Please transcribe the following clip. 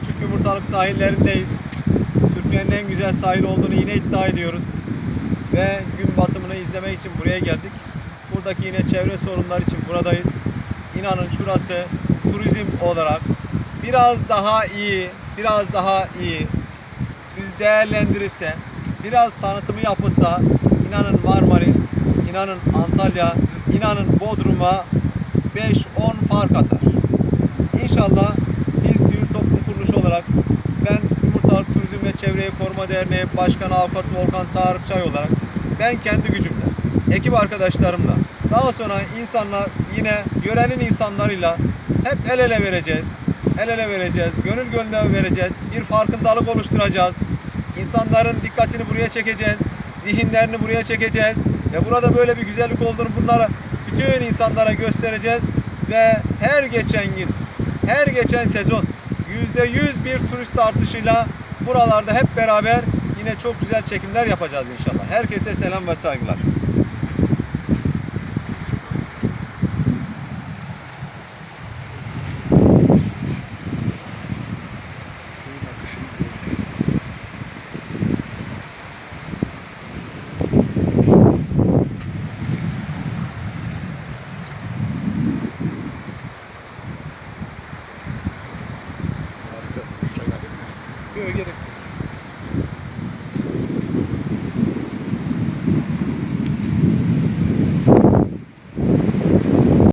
Küçük Yumurtalık sahillerindeyiz. Türkiye'nin en güzel sahil olduğunu yine iddia ediyoruz. Ve gün batımını izlemek için buraya geldik. Buradaki yine çevre sorunlar için buradayız. İnanın şurası turizm olarak biraz daha iyi, biraz daha iyi biz değerlendirirse, biraz tanıtımı yapılsa, inanın Marmaris, inanın Antalya, inanın Bodrum'a 5-10 fark atar. İnşallah olarak ben Yumurtalık Turizm ve Çevreyi Koruma Derneği Başkanı Avukat Volkan Tarık Çay olarak ben kendi gücümle, ekip arkadaşlarımla daha sonra insanlar yine yörenin insanlarıyla hep el ele vereceğiz. El ele vereceğiz, gönül gönlüne vereceğiz. Bir farkındalık oluşturacağız. İnsanların dikkatini buraya çekeceğiz. Zihinlerini buraya çekeceğiz. Ve burada böyle bir güzellik olduğunu bunlara bütün insanlara göstereceğiz. Ve her geçen gün, her geçen sezon yüzde yüz bir turist artışıyla buralarda hep beraber yine çok güzel çekimler yapacağız inşallah. Herkese selam ve saygılar. ഉപയോഗിക്കുന്നത്